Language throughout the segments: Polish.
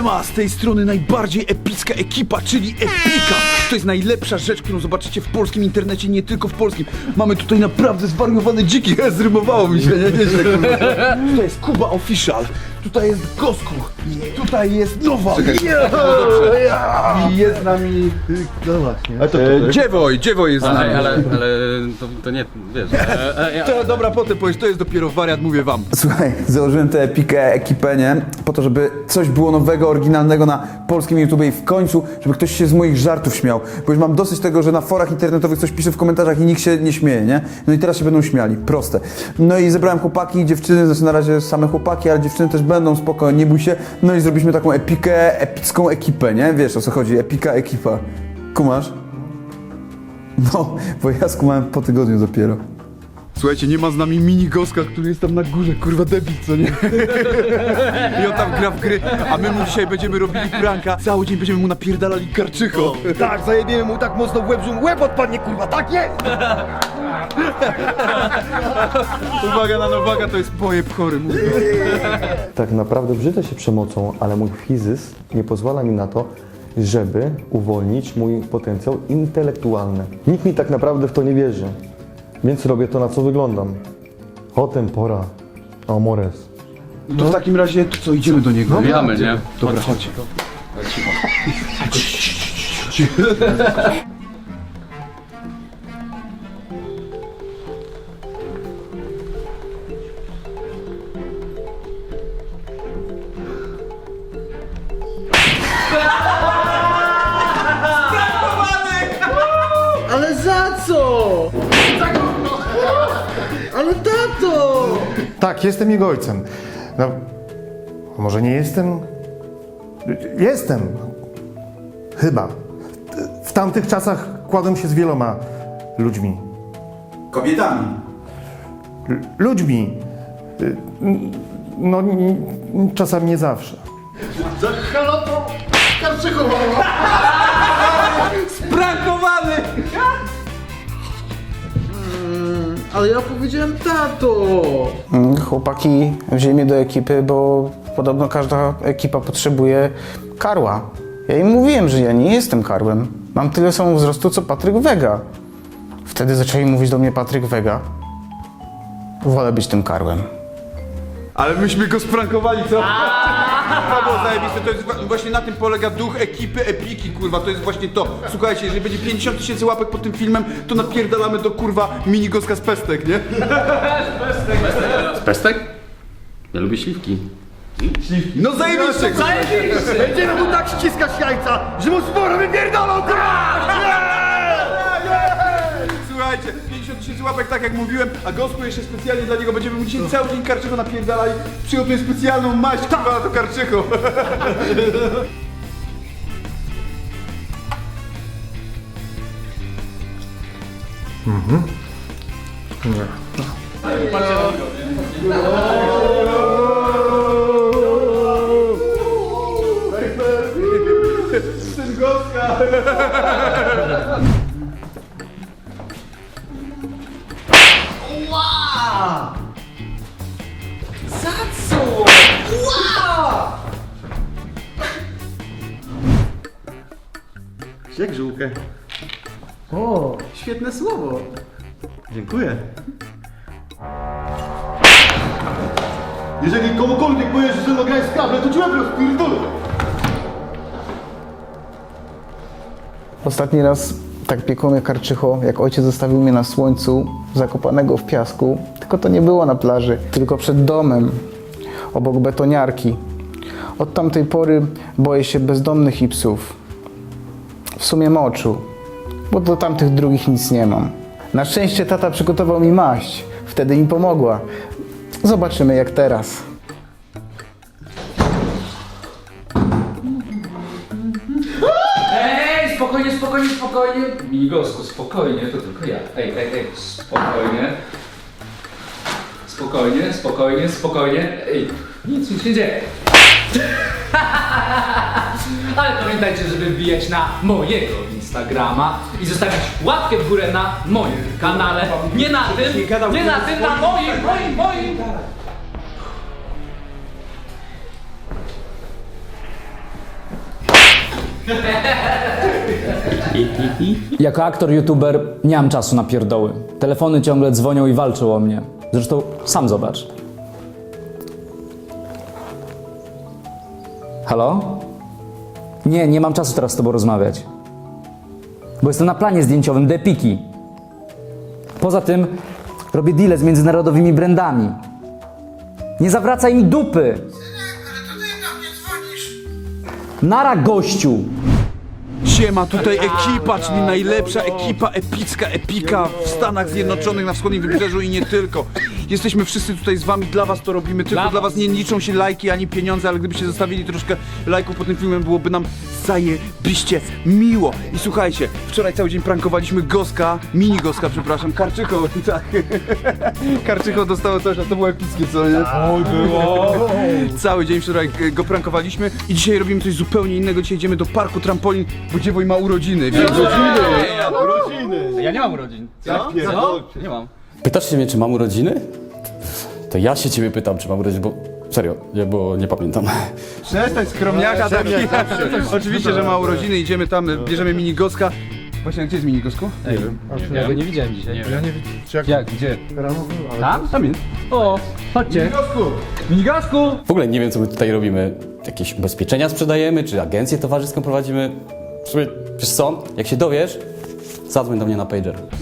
Siema, z tej strony najbardziej epicka ekipa, czyli Epika. To jest najlepsza rzecz, którą zobaczycie w polskim internecie, nie tylko w polskim. Mamy tutaj naprawdę zwariowane dziki, zrymowało mi się, nie nieźle, kurwa. Tutaj jest Kuba Official, tutaj jest Gosku, tutaj jest Nowa. I jest z nami... No właśnie. E, Dziewoj, Dziewoj jest z nami. Ale, ale, ale to, to nie, wiesz, e, e, ja, To, dobra, potem powiesz, to jest dopiero wariat, mówię wam. Słuchaj, założyłem tę epikę, ekipę, nie? Po to, żeby coś było nowego, oryginalnego na polskim YouTube i w końcu, żeby ktoś się z moich żartów śmiał. Bo już mam dosyć tego, że na forach internetowych coś piszę w komentarzach i nikt się nie śmieje, nie? No i teraz się będą śmiali, proste. No i zebrałem chłopaki i dziewczyny, znaczy na razie same chłopaki, ale dziewczyny też będą, spoko, nie bój się. No i zrobiliśmy taką epikę, epicką ekipę, nie? Wiesz o co chodzi, epika, ekipa. Kumasz? No, bo ja skumałem po tygodniu dopiero. Słuchajcie, nie ma z nami mini Goska, który jest tam na górze, kurwa debil, co nie? I on tam gra w gry, a my mu dzisiaj będziemy robili pranka. Cały dzień będziemy mu napierdalali karczycho. Tak, zajebiemy mu tak mocno w łeb, że mu łeb odpadnie, kurwa, tak jest! Uwaga na Nowaka, to jest pojeb chory, mówię. Tak naprawdę brzydzę się przemocą, ale mój fizys nie pozwala mi na to, żeby uwolnić mój potencjał intelektualny. Nikt mi tak naprawdę w to nie wierzy, więc robię to, na co wyglądam. O tempora, amores. To w takim razie, to co, idziemy do niego? Wbijamy, nie? Dobra, chodź. Tak, jestem jego ojcem. No, może nie jestem? Jestem. Chyba. W tamtych czasach kładłem się z wieloma ludźmi. Kobietami. L- ludźmi. No, czasami nie zawsze. Prankowany! Ale ja powiedziałem tato! Mm, Chłopaki wzięli mnie do ekipy, bo podobno każda ekipa potrzebuje karła. Ja im mówiłem, że ja nie jestem karłem. Mam tyle samo wzrostu co Patryk Wega. Wtedy zaczęli mówić do mnie Patryk Wega. Wolę być tym karłem. Ale myśmy go sprankowali, co? To było zajebiste, to jest wa- właśnie na tym polega duch ekipy Epiki, kurwa, to jest właśnie to. Słuchajcie, jeżeli będzie 50 tysięcy łapek pod tym filmem, to napierdalamy do kurwa mini Goska z pestek, nie? Pestek? Ja lubię śliwki. No zajebiście, kurwa. Będziemy mu tak ściskać jajca, że mu sporo wypierdolą, kurwa! 50 tysięcy łapek, tak jak mówiłem, a Gosku jeszcze specjalnie dla niego będziemy mu dzisiaj cały dzień karczycho napierdalali. Przygotuję specjalną maść, kurwa, na to karczycho. Syn O, świetne słowo. Dziękuję. Jeżeli komukolwiek powiesz, że mną grałeś w kable, to ci łeb rozpierdolę. Ostatni raz tak piekło mnie karczycho, jak ojciec zostawił mnie na słońcu, zakopanego w piasku. Tylko to nie było na plaży, tylko przed domem, obok betoniarki. Od tamtej pory boję się bezdomnych i psów. W sumie moczu, bo do tamtych drugich nic nie mam. Na szczęście tata przygotował mi maść, wtedy mi pomogła. Zobaczymy jak teraz. Ej, spokojnie, spokojnie, spokojnie. Migosku, spokojnie, to tylko ja. Ej, ej, ej, spokojnie. Spokojnie, spokojnie, spokojnie. Ej, nic mi się nie dzieje. Ale pamiętajcie, żeby wbijać na mojego Instagrama i zostawić łapkę w górę na moim kanale. Nie na tym, nie na tym, na moim, moim, moim. Jako aktor, youtuber nie mam czasu na pierdoły. Telefony ciągle dzwonią i walczą o mnie. Zresztą sam zobacz. Halo? Nie, nie mam czasu teraz z tobą rozmawiać. Bo jestem na planie zdjęciowym Depiki. Poza tym robię deale z międzynarodowymi brandami. Nie zawracaj mi dupy! Nara gościu! Siema, tutaj ekipa, czyli najlepsza ekipa epicka, epika w Stanach Zjednoczonych, na wschodnim wybrzeżu i nie tylko. Jesteśmy wszyscy tutaj z wami, dla was to robimy, tylko dla, was nie liczą się lajki ani pieniądze, ale gdybyście zostawili troszkę lajków pod tym filmem, byłoby nam zajebiście miło. I słuchajcie, wczoraj cały dzień prankowaliśmy Goska, mini Goska, przepraszam, Karczycho, tak. Karczycho dostało coś, a to było epickie, co nie? Oj, było. Cały dzień wczoraj e, go prankowaliśmy i dzisiaj robimy coś zupełnie innego. Dzisiaj idziemy do parku trampolin, bo dziewoj ma urodziny. Więc urodziny! Ja nie mam urodzin. Co? Co? Nie mam. Pytasz się mnie, czy mam urodziny? To ja się ciebie pytam, czy mam urodziny, bo serio, nie, bo nie pamiętam. Przestań skromniaka taki. Oczywiście, że ma urodziny, idziemy tam, bierzemy mini Goska. Właśnie, gdzie jest mini Gosku? Ja go nie widziałem dzisiaj. Ja nie wiem, jak gdzie? Tam? Tam jest. O, chodźcie. Minigosku! W ogóle nie wiem, co my tutaj robimy. Jakieś ubezpieczenia sprzedajemy, czy agencję towarzyską prowadzimy. W sumie, wiesz co, jak się dowiesz, zadzwoń do mnie na pager.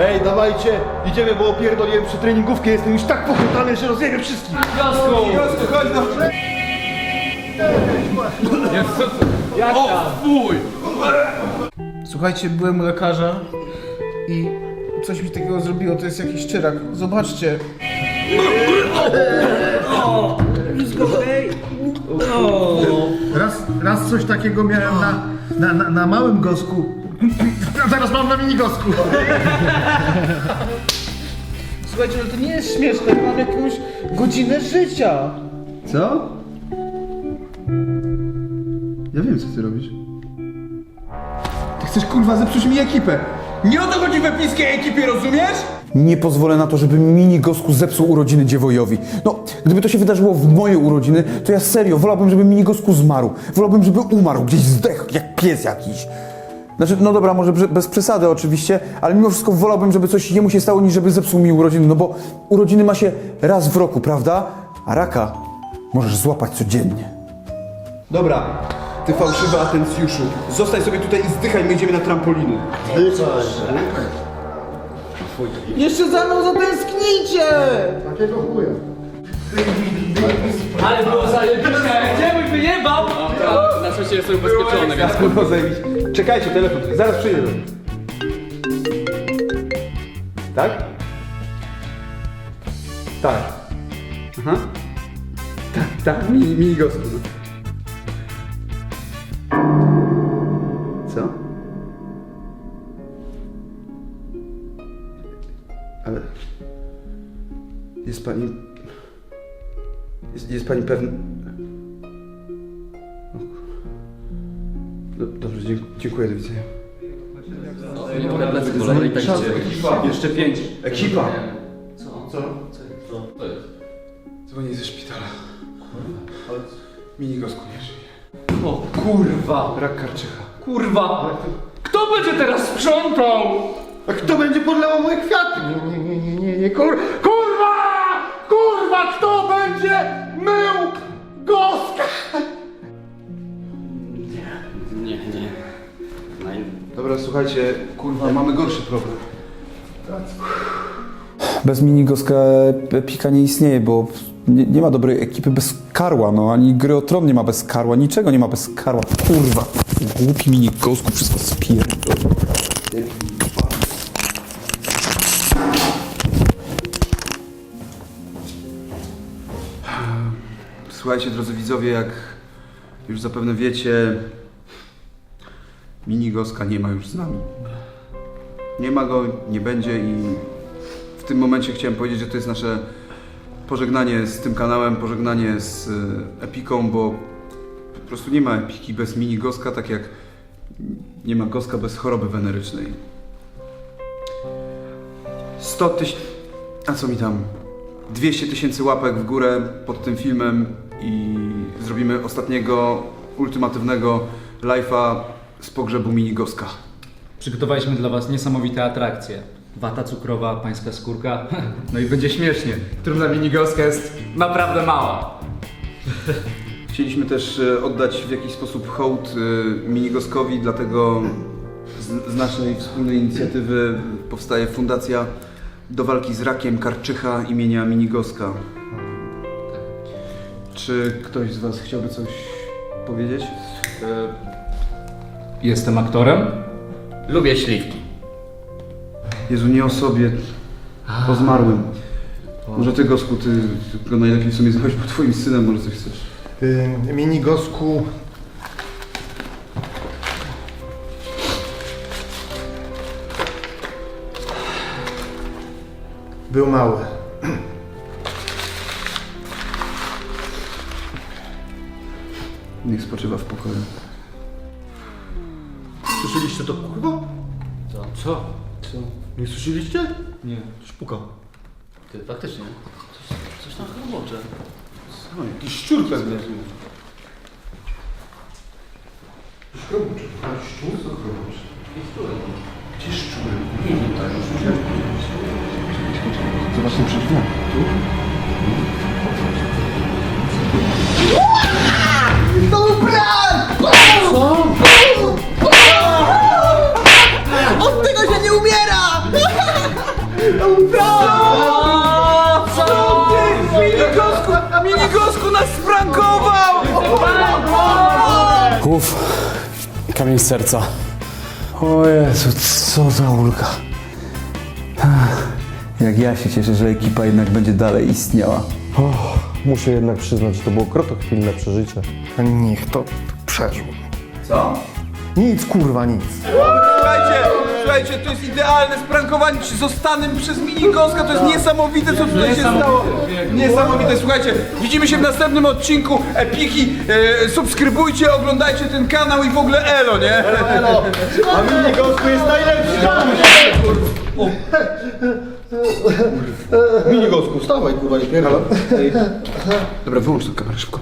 Ej, dawajcie, idziemy, bo opierdoliłem przy treningówkę, jestem już tak pochutany, że rozjebię wszystkich. Minigosku, chodź no! Słuchajcie, byłem u lekarza i coś mi takiego zrobiło, to jest jakiś czyrak. Zobaczcie. Raz, raz coś takiego miałem na, na, na, na małym gosku. A teraz mam na mini gosku. Słuchajcie, no to nie jest śmieszne, mam jakąś godzinę życia. Co? Ja wiem, co ty robisz. Ty chcesz kurwa zepsuć mi ekipę. Nie o to chodzi w epickiej ekipie, rozumiesz? Nie pozwolę na to, żeby mini Gosku zepsuł urodziny dziewojowi. No, gdyby to się wydarzyło w moje urodziny, to ja serio wolałbym, żeby mini Gosku zmarł. Wolałbym, żeby umarł, gdzieś zdechł, jak pies jakiś. Znaczy, no dobra, może bez przesady oczywiście, ale mimo wszystko wolałbym, żeby coś jemu się stało, niż żeby zepsuł mi urodziny, no bo urodziny ma się raz w roku, prawda? A raka możesz złapać codziennie. Dobra, ty fałszywy atencjuszu. Zostań sobie tutaj i zdychaj, my idziemy na trampoliny. Jeszcze za mną zatęsknicie! Takiego chuja. Ale było zajebiście, gdzie mój wyjebał? Na szczęście jestem ubezpieczony, więc... Kurwa, zajebiście. Czekajcie, telefon, zaraz przyjdę. Tak? Tak. Aha. Tak, tak, mini, mini gosku. Jest pani... Jest, jest pani pewna... Do, dobrze, dziękuję, dziękuję, do widzenia. Jeszcze pięć. Ekipa! Co? Co? Co? Dzwonię ze szpitala. Mini gosku nie żyje. O kurwa, Rak karczycha. kurwa. Kto będzie teraz sprzątał? A kto będzie podlewał moje kwiaty? Nie, nie, nie, nie, nie, nie, kur... Będzie mył goska? Nie, nie. Dobra, słuchajcie, kurwa, mamy gorszy problem. Bez mini Goska Pika nie istnieje, bo nie, nie ma dobrej ekipy bez Karła, no ani gry o tron nie ma bez Karła, niczego nie ma bez Karła. Kurwa, głupi mini Gosku, wszystko spierdolę. Słuchajcie, drodzy widzowie, jak już zapewne wiecie, mini goska nie ma już z nami. Nie ma go, nie będzie i w tym momencie chciałem powiedzieć, że to jest nasze pożegnanie z tym kanałem, pożegnanie z e, Epiką, bo po prostu nie ma Epiki bez mini goska, tak jak nie ma goska bez choroby wenerycznej. 100 tysięcy... A co mi tam? 200 tysięcy łapek w górę pod tym filmem i zrobimy ostatniego ultimatywnego live'a z pogrzebu Minigoska. Przygotowaliśmy dla was niesamowite atrakcje. Wata cukrowa, pańska skórka. No i będzie śmiesznie. Trumna minigoska jest naprawdę mała. Chcieliśmy też e, oddać w jakiś sposób hołd e, Minigoskowi, dlatego z, z naszej wspólnej inicjatywy powstaje Fundacja do walki z rakiem Karczycha imienia Minigoska. Czy ktoś z Was chciałby coś powiedzieć? Jestem aktorem. Lubię śliwki. Jezu, nie o sobie, o zmarłym. Może Ty, Gosku, Ty go najlepiej w sumie znałeś, bo Twoim synem może coś chcesz. Y, minigosku. Był mały. Niech spoczywa w pokoju. Słyszeliście to kurwa? Co? Nie słyszeliście? Nie. Szpuka. Ty, faktycznie. Coś, coś tam chromocze. O, jakiś szczur pewnie. Zobaczmy przed drzwiami. Od kamień z serca. O Jezu, co za ulga. Jak ja się cieszę, że ekipa jednak będzie dalej istniała. Muszę jednak przyznać, że to było krotochwilne przeżycie. Niech to przeżył. Co? Nic, kurwa, nic. Słuchajcie, słuchajcie, to jest idealne sprankowanie czy zostanym przez Minigoska, to jest niesamowite, co tutaj się stało. Niesamowite, słuchajcie, widzimy się w następnym odcinku Epiki, e, subskrybujcie, oglądajcie ten kanał i w ogóle elo, nie? A minigosku jest najlepszy! Minigosku, wstawaj kurwa, nie pierdol. Dobra, wyłącz tę kamerę szybko.